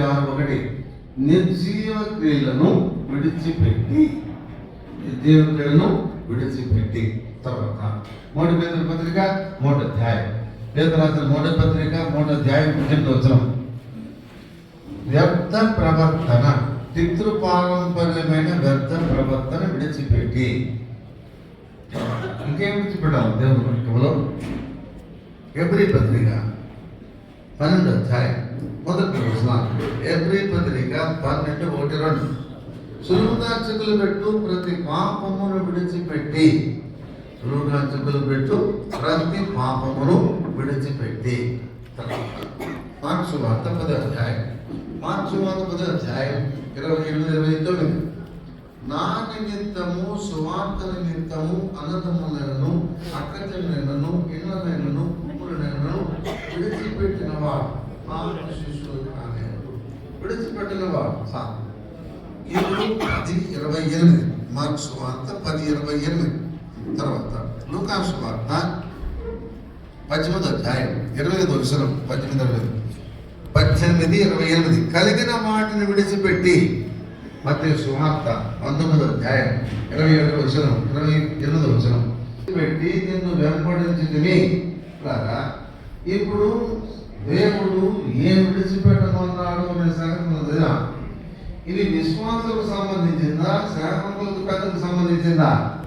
ఆరు ఒకటి నిర్జీవ క్రియలను విడిచిపెట్టి నిర్జీవ క్రియలను విడిచిపెట్టి. తర్వాత మూడు పేదల పత్రిక మూడు అధ్యాయం. పేద రాసిన మూడో పత్రిక మూడో అధ్యాయం పన్నెండు వచనం వ్యర్థ ప్రవర్తన పితృపారంపర్యమైన వ్యర్థ ప్రవర్తన విడిచిపెట్టి. ఇంకేం విడిచిపెట్టాలి దేవుని వాక్యంలో? ఎబ్రి పత్రిక. పన్నెండు అధ్యాయం మొదటి వచనం. ఎవ్రీ పత్రిక పన్నెండు ఒకటి రెండు. సులువుదార్చకులు చిక్కులు పెట్టు ప్రతి పాపమును విడిచిపెట్టి. సులువుదార్చకులు పెట్టు ప్రతి పాపమును విడిచిపెట్టి. మార్చు వార్త పదో అధ్యాయం. మార్చు వార్త పదో అధ్యాయం ఇరవై ఎనిమిది ఇరవై తొమ్మిది. నా నిమిత్తము సువార్త నిమిత్తము అన్నదమ్ములను అక్కచెల్లెలను ఇళ్ళనైనను కుప్పులనైనను వాడు. విడిచిపెట్టిన వాడు. ఇప్పుడు పది ఇరవై ఎనిమిది. మార్క్స్ వార్త పది ఇరవై ఎనిమిది. తర్వాత లూకాసు వార్త పద్దెనిమిది అధ్యాయం ఇరవై ఐదు వచనం. పద్దెనిమిది ఇరవై పద్దెనిమిది ఇరవై ఎనిమిది. కలిగిన వాటిని విడిచిపెట్టి మధ్య సువార్త పంతొమ్మిది అధ్యాయం ఇరవై ఏడు వచనం ఇరవై ఎనిమిది వచనం. పెట్టి నిన్ను వెంపడించింది ఇప్పుడు దేవుడు ఏం విడిచిపెట్టమన్నాడు అనే సంగతి మనకు ఇది విశ్వాసకు సంబంధించిందా? సేవకులకు పెద్దకు సంబంధించిందా?